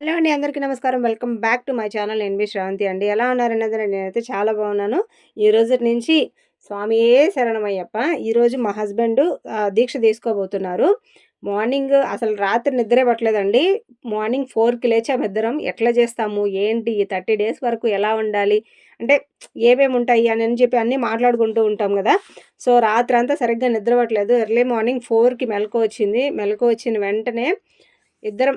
Hello అండి అందరికీ నమస్కారం. Welcome back to my channel NB Sravanthi అండి. ఎలా ఉన్నారనేది నేనైతే చాలా బాగున్నాను. ఈ రోజు నుంచి స్వామియే శరణమయ్యప్ప. ఈరోజు మా హస్బెండ్ దీక్ష తీసుకోబోతున్నారు. మార్నింగ్ అసలు రాత్రి నిద్రే పట్టలేదండి. మార్నింగ్ ఫోర్కి లేచాము ఇద్దరం. ఎట్లా చేస్తాము? ఏంటి? ఈ థర్టీ డేస్ వరకు ఎలా ఉండాలి? అంటే ఏమేమి ఉంటాయి? అని అని చెప్పి అన్నీ మాట్లాడుకుంటూ ఉంటాం కదా. సో రాత్రి అంతా సరిగ్గా నిద్ర పట్టలేదు. ఎర్లీ మార్నింగ్ ఫోర్కి మెలకు వచ్చింది. మెలకు వచ్చిన వెంటనే ఇద్దరం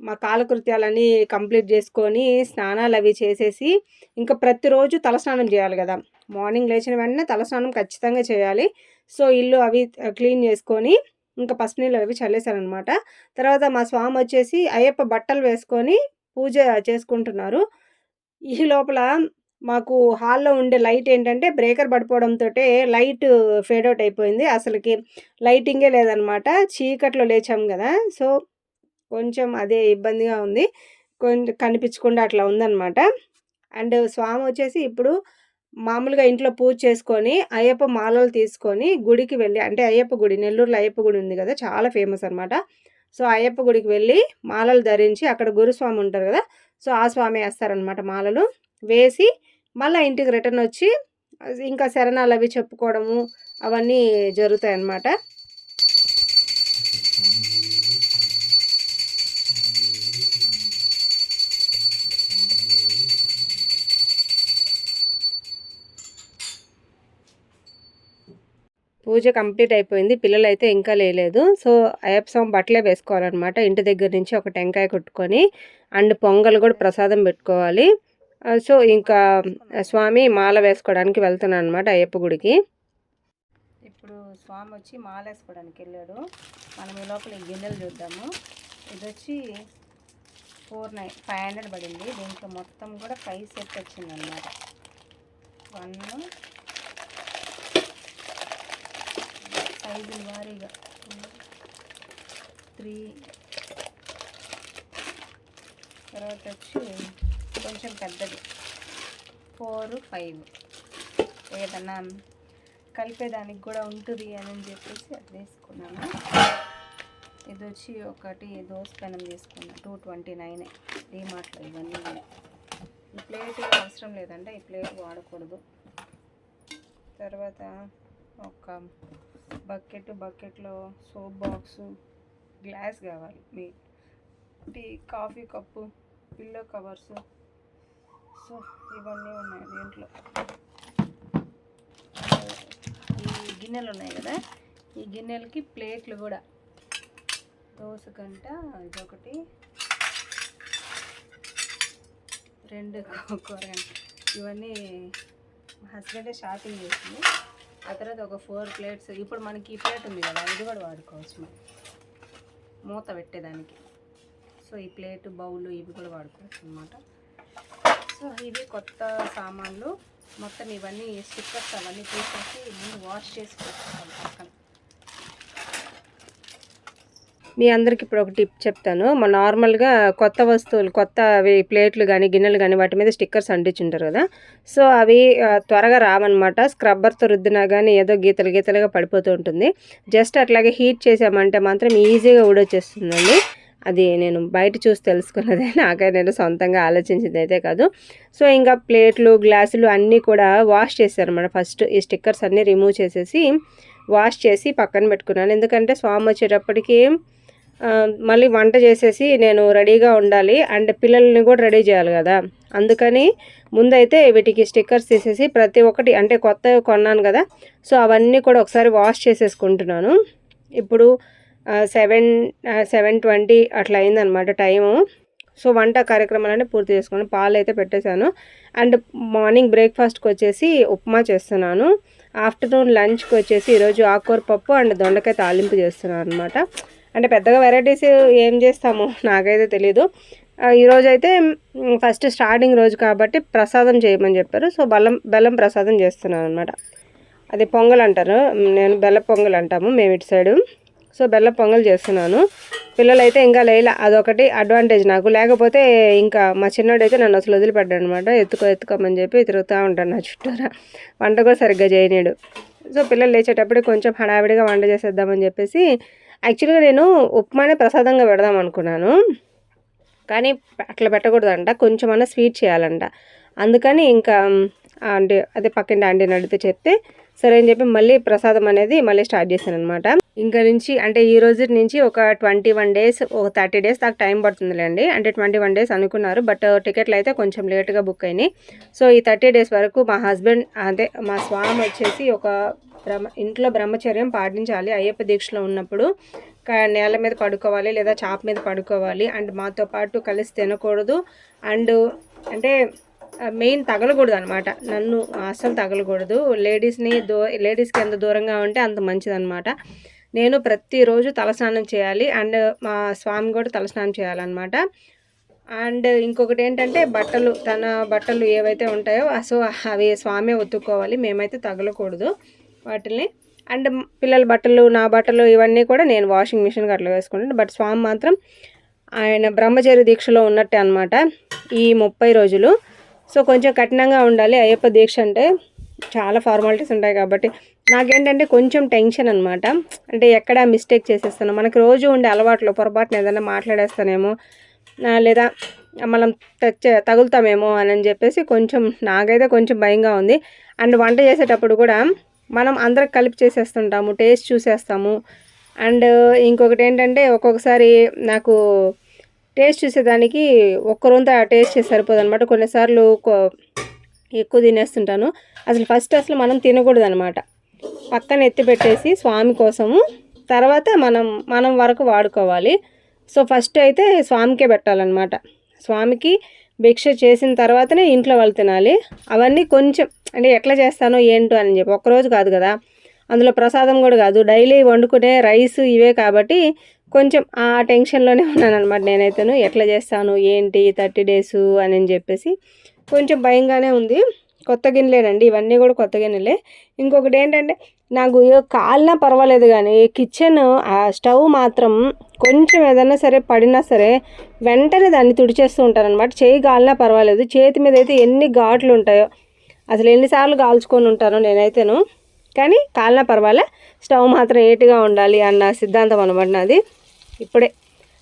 మా కాలకృత్యాలన్నీ కంప్లీట్ చేసుకొని స్నానాలు అవి చేసేసి ఇంకా ప్రతిరోజు తలస్నానం చేయాలి కదా. మార్నింగ్ లేచిన వెంటనే తలస్నానం ఖచ్చితంగా చేయాలి. సో ఇల్లు అవి క్లీన్ చేసుకొని ఇంకా పసుపు నీళ్ళు అవి చల్లేశారనమాట. తర్వాత మా స్వామి వచ్చేసి అయ్యప్ప బట్టలు వేసుకొని పూజ చేసుకుంటున్నారు. ఈ లోపల మాకు హాల్లో ఉండే లైట్ ఏంటంటే బ్రేకర్ పడిపోవడంతో లైట్ ఫేడ్ అవుట్ అయిపోయింది. అసలుకి లైటింగే లేదనమాట. చీకట్లో లేచాం కదా. సో కొంచెం అదే ఇబ్బందిగా ఉంది. కొంచెం కనిపించకుండా అట్లా ఉందన్నమాట. అండ్ స్వామి వచ్చేసి ఇప్పుడు మామూలుగా ఇంట్లో పూజ చేసుకొని అయ్యప్ప మాలలు తీసుకొని గుడికి వెళ్ళి అంటే అయ్యప్ప గుడి నెల్లూరులో అయ్యప్ప గుడి ఉంది కదా చాలా ఫేమస్ అనమాట సో అయ్యప్ప గుడికి వెళ్ళి మాలలు ధరించి అక్కడ గురుస్వామి ఉంటారు కదా సో ఆ స్వామి వేస్తారనమాట మాలలు. వేసి మళ్ళీ ఇంటికి రిటర్న్ వచ్చి ఇంకా శరణాలు అవి చెప్పుకోవడము అవన్నీ జరుగుతాయి అన్నమాట పూజ కంప్లీట్ అయిపోయింది. పిల్లలు అయితే ఇంకా లేలేదు. సో అయ్యప్ప బట్టలే వేసుకోవాలన్నమాట. ఇంటి దగ్గర నుంచి ఒక టెంకాయ కొట్టుకొని అండ్ పొంగల్ కూడా ప్రసాదం పెట్టుకోవాలి. సో ఇంకా స్వామి మాల వేసుకోవడానికి వెళ్తున్నాను అనమాట అయ్యప్ప గుడికి. ఇప్పుడు స్వామి వచ్చి మాల వేసుకోవడానికి వెళ్ళాడు. మనం ఈ లోపల గిన్నెలు చూద్దాము. ఇది వచ్చి ఫోర్ నైన్ ఫైవ్ హండ్రెడ్ పడింది. దీంట్లో మొత్తం కూడా ఫైవ్ సెట్ వచ్చిందన్నమాట. వన్ సైజుల వారీగా. త్రీ. తర్వాత వచ్చి కొంచెం పెద్దది. Four five. ఏదన్నా కలిపేదానికి కూడా ఉంటుంది అని చెప్పేసి అది తీసుకున్నాను ఇది వచ్చి ఒకటి దోశ పెనం తీసుకున్నాను టూ ట్వంటీ నైన్. డిమార్ట్లో ఇవన్నీ ఈ ప్లేట్ అవసరం లేదంటే ఈ ప్లేట్ వాడకూడదు. తర్వాత ఒక బకెట్ బకెట్లో సోప్ బాక్సు గ్లాస్ కావాలి. మీ tea coffee cup pillow covers so ఇవన్నీ ఉన్నాయి దీంట్లో. ఈ గిన్నెలు ఉన్నాయి కదా? ఈ గిన్నెలకి ప్లేట్లు కూడా. దోశ గంట ఇదొకటి. రెండు కూరగంట ఇవన్నీ మా హస్బెండే షాపింగ్ చేసింది. ఆ తర్వాత ఒక ఫోర్ ప్లేట్స్ ఇప్పుడు మనకి ఈ ప్లేట్ ఉంది కదా ఇది కూడా వాడుకోవచ్చు మనం. మూత పెట్టేదానికి. సో ఈ ప్లేట్ బౌల్ ఇవి కూడా వాడుకోవచ్చు అనమాట సో ఇవి కొత్త సామాన్లు. మొత్తం ఇవన్నీ స్టిక్కర్స్ అవన్నీ తీసేసి ముందు వాష్ చేసి పెట్టుకోవాలి పక్కన. మీ అందరికి ఇప్పుడు ఒక టిప్ చెప్తాను. మా నార్మల్గా కొత్త వస్తువులు కొత్త అవి ప్లేట్లు కానీ గిన్నెలు కానీ వాటి మీద స్టిక్కర్స్ అంటించుంటారు కదా. సో అవి త్వరగా రావన్నమాట. స్క్రబ్బర్తో రుద్దినా కానీ ఏదో గీతలు గీతలుగా పడిపోతూ ఉంటుంది. జస్ట్ అట్లాగే హీట్ చేసామంటే మాత్రం ఈజీగా ఊడొచ్చేస్తుందండి. అది నేను బయట చూసి తెలుసుకున్నదే. నాకే నేను సొంతంగా ఆలోచించింది అయితే కాదు. సో ఇంకా ప్లేట్లు గ్లాసులు అన్నీ కూడా వాష్ చేశారన్నమాట. ఫస్ట్ ఈ స్టిక్కర్స్ అన్నీ రిమూవ్ చేసేసి వాష్ చేసి పక్కన పెట్టుకున్నాను. ఎందుకంటే స్వామి వచ్చేటప్పటికి మళ్ళీ వంట చేసేసి నేను రెడీగా ఉండాలి. అండ్ పిల్లల్ని కూడా రెడీ చేయాలి కదా. అందుకని ముందైతే వీటికి స్టిక్కర్స్ తీసేసి ప్రతి ఒక్కటి అంటే కొత్త కొన్నాను కదా. సో అవన్నీ కూడా ఒకసారి వాష్ చేసేసుకుంటున్నాను. ఇప్పుడు సెవెన్ సెవెన్ ట్వంటీ అట్లా అయిందనమాట టైము. సో వంట కార్యక్రమాలన్నీ పూర్తి చేసుకుని పాలు అయితే పెట్టేశాను. అండ్ మార్నింగ్ బ్రేక్ఫాస్ట్కి వచ్చేసి ఉప్మా చేస్తున్నాను. ఆఫ్టర్నూన్ లంచ్కి వచ్చేసి ఈరోజు ఆకుకూర పప్పు అండ్ దొండకాయ తాలింపు చేస్తున్నాను అనమాట అంటే పెద్దగా వెరైటీస్ ఏం చేస్తాము నాకైతే తెలీదు. ఈరోజు అయితే ఫస్ట్ స్టార్టింగ్ రోజు కాబట్టి ప్రసాదం చేయమని చెప్పారు. సో బెల్లం బెల్లం ప్రసాదం చేస్తున్నాను అనమాట అది పొంగల్ అంటారు. నేను బెల్ల పొంగల్ అంటాము మేము ఇటు సైడు. సో బెల్ల పొంగల్ చేస్తున్నాను. పిల్లలైతే ఇంకా లేలా అదొకటి అడ్వాంటేజ్ నాకు. లేకపోతే ఇంకా మా చిన్నోడు అయితే నన్ను అసలు వదిలిపెట్టాడు అనమాట ఎత్తుకో ఎత్తుకోమని చెప్పి తిరుగుతూ ఉంటాను నా చుట్టూరా. వంట కూడా సరిగ్గా చేయనీడు. సో పిల్లలు లేచేటప్పుడు కొంచెం హడావిడిగా వంట చేసేద్దామని చెప్పేసి యాక్చువల్గా నేను ఉప్మానే ప్రసాదంగా పెడదాం అనుకున్నాను. కానీ అట్లా పెట్టకూడదంట. కొంచెమన్నా స్వీట్ చేయాలంట. అందుకని ఇంకా ఆంటీ అదే పక్కన ఆంటీని అడిగితే చెప్తే సరే అని చెప్పి మళ్ళీ ప్రసాదం అనేది మళ్ళీ స్టార్ట్ చేశాను అనమాట ఇంకా నుంచి అంటే ఈ రోజు నుంచి ఒక ట్వంటీ వన్ డేస్ ఒక థర్టీ డేస్ దాకా టైం పడుతుందిలేండి. అంటే ట్వంటీ వన్ డేస్ అనుకున్నారు బట్ టికెట్లు అయితే కొంచెం లేట్గా బుక్ అయినాయి. సో ఈ థర్టీ డేస్ వరకు మా హస్బెండ్ అదే మా స్వామి వచ్చేసి ఒక బ్రహ్మ ఇంట్లో బ్రహ్మచర్యం పాటించాలి అయ్యప్ప దీక్షలో ఉన్నప్పుడు. నేల మీద పడుకోవాలి లేదా చాప మీద పడుకోవాలి. అండ్ మాతో పాటు కలిసి తినకూడదు. అండ్ అంటే మెయిన్ తగలకూడదు అనమాట నన్ను అస్సలు తగలకూడదు. లేడీస్ని దూ లేడీస్కి ఎంత దూరంగా ఉంటే అంత మంచిదనమాట నేను ప్రతిరోజు తలస్నానం చేయాలి అండ్ మా స్వామి కూడా తలస్నానం చేయాలన్నమాట. అండ్ ఇంకొకటి ఏంటంటే బట్టలు తన బట్టలు ఏవైతే ఉంటాయో సో అవి స్వామి ఒత్తుకోవాలి మేమైతే తగలకూడదు వాటిని అండ్ పిల్లల బట్టలు నా బట్టలు ఇవన్నీ కూడా నేను వాషింగ్ మిషన్కి అట్లా వేసుకుంటాను. బట్ స్వామి మాత్రం ఆయన బ్రహ్మచర్య దీక్షలో ఉన్నట్టే అనమాట ఈ ముప్పై రోజులు. సో కొంచెం కఠినంగా ఉండాలి. అయ్యప్ప దీక్ష అంటే చాలా ఫార్మాలిటీస్ ఉంటాయి కాబట్టి నాకేంటంటే కొంచెం టెన్షన్ అనమాట అంటే ఎక్కడ మిస్టేక్ చేసేస్తాను. మనకు రోజు ఉండే అలవాట్లు పొరపాటున ఏదైనా మాట్లాడేస్తానేమో లేదా మనం తెచ్చ తగులుతామేమో అని చెప్పేసి కొంచెం నాకైతే కొంచెం భయంగా ఉంది. అండ్ వంట చేసేటప్పుడు కూడా మనం అందరికి కలిపి చేసేస్తుంటాము టేస్ట్ చూసేస్తాము. అండ్ ఇంకొకటి ఏంటంటే ఒక్కొక్కసారి నాకు టేస్ట్ చూసేదానికి ఒక్కరంతా టేస్ట్ చేసి సరిపోదు అనమాట కొన్నిసార్లు ఎక్కువ తినేస్తుంటాను. అసలు ఫస్ట్ అసలు మనం తినకూడదు అనమాట పక్కన ఎత్తి పెట్టేసి స్వామి కోసము. తర్వాత మనం మనం వరకు వాడుకోవాలి. సో ఫస్ట్ అయితే స్వామికే పెట్టాలన్నమాట. స్వామికి భిక్ష చేసిన తర్వాతనే ఇంట్లో వాళ్ళు తినాలి. అవన్నీ కొంచెం అంటే ఎట్లా చేస్తానో ఏంటో అని చెప్పి ఒక్కరోజు కాదు కదా. అందులో ప్రసాదం కూడా కాదు. డైలీ వండుకునే రైస్ ఇవే కాబట్టి కొంచెం ఆ టెన్షన్లోనే ఉన్నాను అనమాట నేనైతేను. ఎట్లా చేస్తాను ఏంటి థర్టీ డేస్ అని చెప్పేసి కొంచెం భయంగానే ఉంది. కొత్త గిన్నెలేనండి ఇవన్నీ కూడా కొత్త గిన్నెలే. ఇంకొకటి ఏంటంటే నాకు కాలినా పర్వాలేదు కానీ కిచెన్ ఆ స్టవ్ మాత్రం కొంచెం ఏదైనా సరే పడినా సరే వెంటనే దాన్ని తుడిచేస్తూ ఉంటారనమాట చేయి కాలినా పర్వాలేదు. చేతి మీద అయితే ఎన్ని ఘాట్లు ఉంటాయో అసలు ఎన్నిసార్లు కాల్చుకొని ఉంటానో నేనైతేను. కానీ కాలినా పర్వాలే స్టవ్ మాత్రం ఏటుగా ఉండాలి అన్న సిద్ధాంతం అనమాట నాది. ఇప్పుడే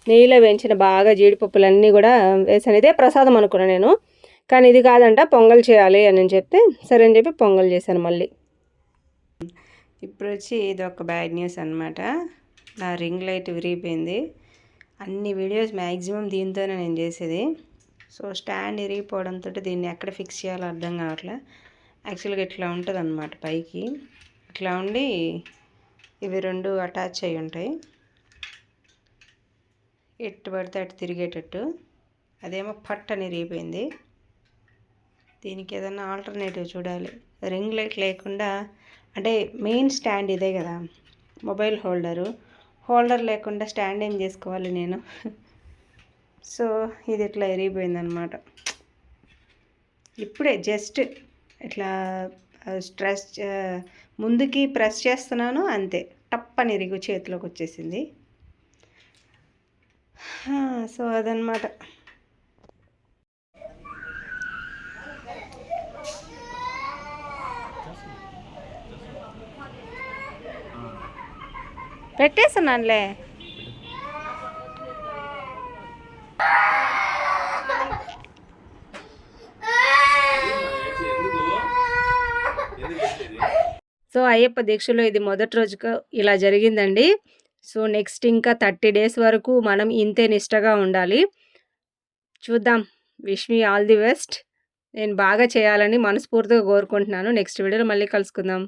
నెయ్యిలో వేయించిన బాగా జీడిపప్పులన్నీ కూడా వేసాను ఇదే ప్రసాదం అనుకున్నాను నేను. కానీ ఇది కాదంట పొంగల్ చేయాలి అని చెప్తే సరే అని చెప్పి పొంగల్ చేశాను మళ్ళీ. ఇప్పుడు వచ్చి ఇది ఒక బ్యాడ్ న్యూస్ అనమాట నా రింగ్ లైట్ విరిగిపోయింది. అన్ని వీడియోస్ మ్యాక్సిమం దీంతోనే నేను చేసేది. సో స్టాండ్ విరిగిపోవడంతో దీన్ని ఎక్కడ ఫిక్స్ చేయాలో అర్థం కావట్లే. యాక్చువల్గా ఇట్లా ఉంటుంది అనమాట పైకి. ఇట్లా ఉండి ఇవి రెండు అటాచ్ అయి ఉంటాయి. ఎట్టు పడితే అటు తిరిగేటట్టు. అదేమో పట్ట విరిగిపోయింది. దీనికి ఏదైనా ఆల్టర్నేటివ్ చూడాలి. రింగ్ లైట్ లేకుండా అంటే మెయిన్ స్టాండ్ ఇదే కదా మొబైల్ హోల్డరు. హోల్డర్ లేకుండా స్టాండ్ ఏం చేసుకోవాలి నేను? సో ఇది ఇట్లా ఎరిగిపోయిందనమాట. ఇప్పుడే జస్ట్ ఇట్లా స్ట్రెస్ ముందుకి ప్రెస్ చేస్తున్నాను అంతే. టప్పని ఇరిగి చేతిలోకి వచ్చేసింది. సో అదనమాట. పెట్టేస్తున్నానులే. సో అయ్యప్ప దీక్షలో ఇది మొదటి రోజుకు ఇలా జరిగిందండి. సో నెక్స్ట్ ఇంకా థర్టీ డేస్ వరకు మనం ఇంతే నిష్టగా ఉండాలి. చూద్దాం. Wish me all the best. నేను బాగా చేయాలని మనస్ఫూర్తిగా కోరుకుంటున్నాను. నెక్స్ట్ వీడియోలో మళ్ళీ కలుసుకుందాం.